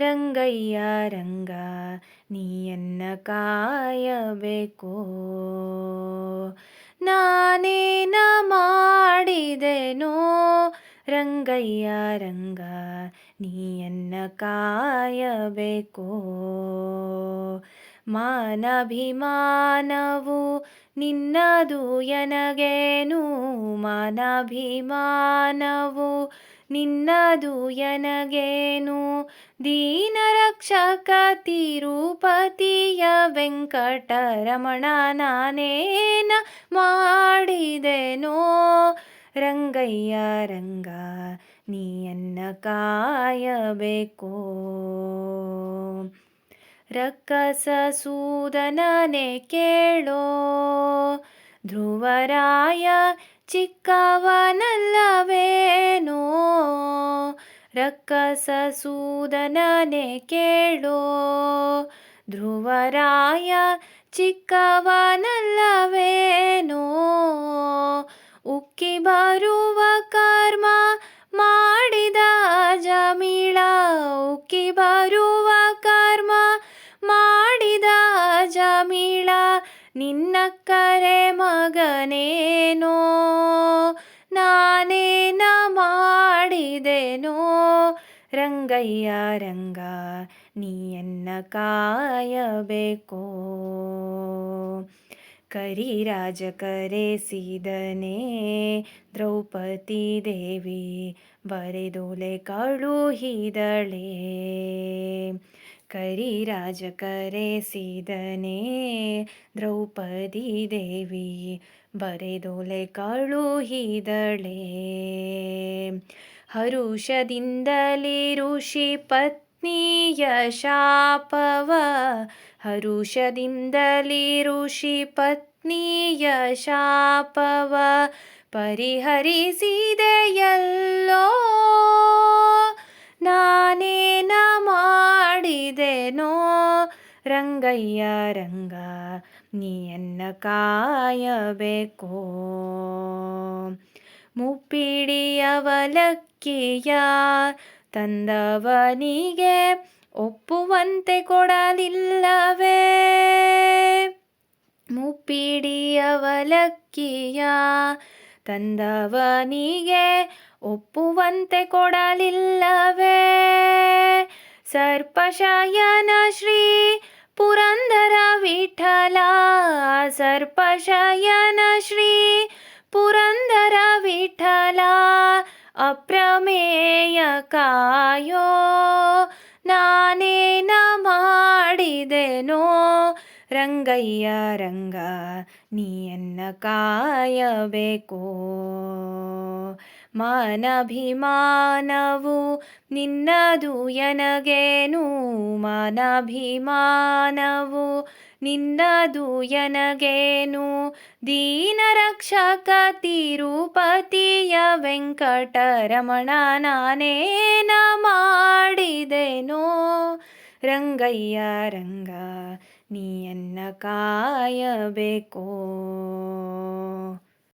ರಂಗಯ್ಯ ರಂಗ ನೀಯನ್ನ ಕಾಯಬೇಕೋ. ನಾನೇನ ಮಾಡಿದೆನೋ? ರಂಗಯ್ಯ ರಂಗ ನೀಯನ್ನ ಕಾಯಬೇಕೋ. ಮಾನಭಿಮಾನವು ನಿನ್ನದು ಎನಗೇನು? ಮಾನಭಿಮಾನವು ನಿನ್ನದು ಎನಗೇನು? ದೀನರಕ್ಷಕ ತಿರುಪತಿಯ ವೆಂಕಟರಮಣ ನಾನೇನ ಮಾಡಿದೆನೋ? ರಂಗಯ್ಯ, ರಂಗ, ನೀಯನ್ನ ಕಾಯಬೇಕೋ. ರಕ್ಕಸ ಸೂದನನೆ ಕೇಳೋ ಧ್ರುವರಾಯ ಚಿಕ್ಕವನಲ್ಲವೇನೋ? ರಕ್ಕಸ ಕೇಳೋ? ಧ್ರುವರಾಯ ಚಿಕ್ಕವನಲ್ಲವೇನೋ? ಉಕ್ಕಿ ಬರುವ ಕರ್ಮ ನಿನ್ನ ಕರೆ ಮಗನೇನೋ ನಾನೇನ ಮಾಡಿದೆನೋ. ರಂಗಯ್ಯ, ರಂಗ, ನೀಯನ್ನ ಕಾಯಬೇಕೋ. ಕರಿರಾಜ ಕರೆಸಿದನೆ ದ್ರೌಪದಿ ದೇವಿ, ಬರೆದೊಲೆ ಕಳುಹಿದಳೆ. ಕರಿರಾಜ ಕರೆಸಿದನೆ ದ್ರೌಪದಿ ದೇವಿ ಬರೆದೊಲೆ ಕಳುಹಿದಳೆ ಹರುಷದಿಂದಲೇ ಋಷಿ ಪತ್ನಿಯ ಶಾಪವ, ಹರುಷದಿಂದಲೇ ಋಷಿ ಪತ್ನಿಯ ಶಾಪವ ಪರಿಹರಿಸಿದೆಯಲ್ಲೋ. ಮಾಡಿದೆನೋ ರಂಗಯ್ಯ ರಂಗ ನೀಯನ್ನ ಕಾಯಬೇಕೋ? ಮುಪ್ಪಿಡಿಯವಲಕ್ಕಿಯ ತಂದವನಿಗೆ ಒಪ್ಪುವಂತೆ ಕೊಡಲಿಲ್ಲವೇ? ಮುಪ್ಪಿಡಿಯವಲಕ್ಕಿಯ ತಂದವನಿಗೆ ಒಪ್ಪುವಂತೆ ಕೊಡಲಿಲ್ಲವೇ? ಸರ್ಪಶಯನ ಶ್ರೀ ಪುರಂದರ ವಿಠಲ ಸರ್ಪಶಯನ ಶ್ರೀ ಪುರಂದರ ವಿಠಲ ಅಪ್ರಮೇಯ ಕಾಯೋ. ನಾನೇನ ಮಾಡಿದೆನೋ. ರಂಗಯ್ಯ ರಂಗ ನೀಯನ್ನ ಕಾಯಬೇಕೋ. ಮಾನಭಿಮಾನವು ನಿನ್ನದು ಎನಗೇನು? ಮಾನಭಿಮಾನವು ನಿನ್ನದು ಎನಗೇನು? ದೀನರಕ್ಷಕ ತಿರುಪತಿಯ ವೆಂಕಟರಮಣ ನಾನೇನ ಮಾಡಿದೆನೋ? ರಂಗಯ್ಯ, ರಂಗ, ನೀಯನ್ನ ಕಾಯಬೇಕೋ?